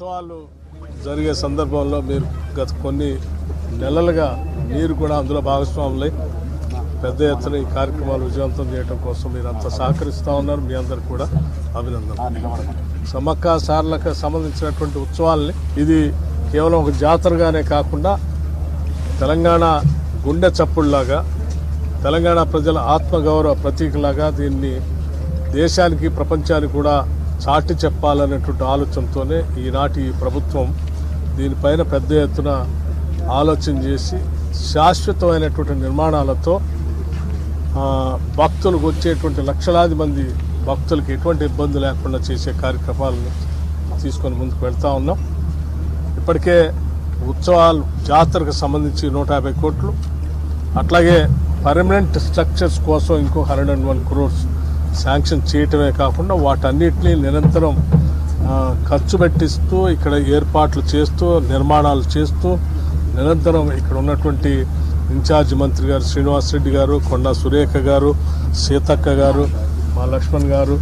ఉత్సవాలు జరిగే సందర్భంలో మీరు గత కొన్ని నెలలుగా మీరు కూడా అందులో భాగస్వాములై పెద్ద ఎత్తున ఈ కార్యక్రమాలు విజయవంతం చేయడం కోసం మీరు సహకరిస్తూ ఉన్నారు. మీ అందరు కూడా అభినందనలు. సమ్మక్క సార్లకు సంబంధించినటువంటి ఉత్సవాల్ని ఇది కేవలం ఒక జాతరగానే కాకుండా తెలంగాణ గుండె చప్పుడులాగా తెలంగాణ ప్రజల ఆత్మగౌరవ ప్రతీకలాగా దీన్ని దేశానికి ప్రపంచానికి కూడా చాటి చెప్పాలనేటువంటి ఆలోచనతోనే ఈనాటి ప్రభుత్వం దీనిపైన పెద్ద ఎత్తున ఆలోచన చేసి శాశ్వతమైనటువంటి నిర్మాణాలతో భక్తులకు వచ్చేటువంటి లక్షలాది మంది భక్తులకు ఎటువంటి ఇబ్బంది లేకుండా చేసే కార్యక్రమాలను తీసుకొని ముందుకు వెళ్తూ ఉన్నాం. ఇప్పటికే ఉత్సవాలు జాతరకు సంబంధించి నూట యాభై కోట్లు. అట్లాగే పర్మనెంట్ స్ట్రక్చర్స్ కోసం ఇంకో hundred and one crores sanction చేయటమే కాకుండా వాటన్నిటినీ నిరంతరం ఖర్చు పెట్టిస్తూ ఇక్కడ ఏర్పాట్లు చేస్తూ నిర్మాణాలు చేస్తూ నిరంతరం ఇక్కడ ఉన్నటువంటి ఇన్ఛార్జ్ మంత్రి గారు శ్రీనివాస్ రెడ్డి గారు కొండా సురేఖ గారు సీతక్క గారు మా లక్ష్మణ్ గారు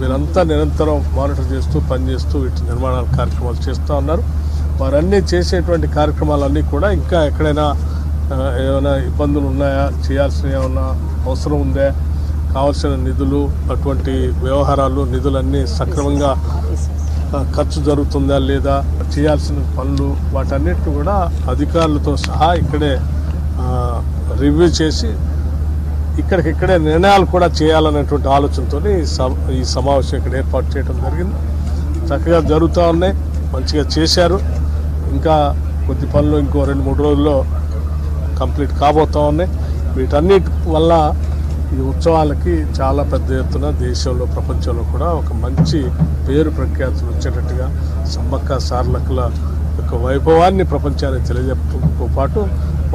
వీరంతా నిరంతరం మానిటర్ చేస్తూ పనిచేస్తూ వీటి నిర్మాణాల కార్యక్రమాలు చేస్తూ ఉన్నారు. వారన్నీ చేసేటువంటి కార్యక్రమాలన్నీ కూడా ఇంకా ఎక్కడైనా ఏమైనా ఇబ్బందులు ఉన్నాయా? చేయాల్సిన ఏమైనా అవసరం ఉందా? కావాల్సిన నిధులు అటువంటి వ్యవహారాలు నిధులన్నీ సక్రమంగా ఖర్చు జరుగుతుందా లేదా చేయాల్సిన పనులు వాటన్నిటిని కూడా అధికారులతో సహా ఇక్కడే రివ్యూ చేసి ఇక్కడికిక్కడే నిర్ణయాలు కూడా చేయాలనేటువంటి ఆలోచనతో ఈ ఈ సమావేశం ఇక్కడ ఏర్పాటు చేయడం జరిగింది. చక్కగా జరుగుతూ ఉన్నాయి మంచిగా చేశారు. ఇంకా కొద్ది పనులు ఇంకో రెండు మూడు రోజుల్లో కంప్లీట్ కాబోతూ ఉన్నాయి. వీటన్నిటి వల్ల ఈ ఉత్సవాలకి చాలా పెద్ద ఎత్తున దేశంలో ప్రపంచంలో కూడా ఒక మంచి పేరు ప్రఖ్యాతులు వచ్చేటట్టుగా సమ్మక్క సార్లకుల యొక్క వైభవాన్ని ప్రపంచానికి తెలియజెప్పడంతో పాటు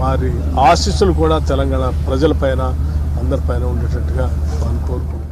వారి ఆశీస్సులు కూడా తెలంగాణ ప్రజలపైన అందరిపైన ఉండేటట్టుగా మనం కోరుకుంటున్నాం.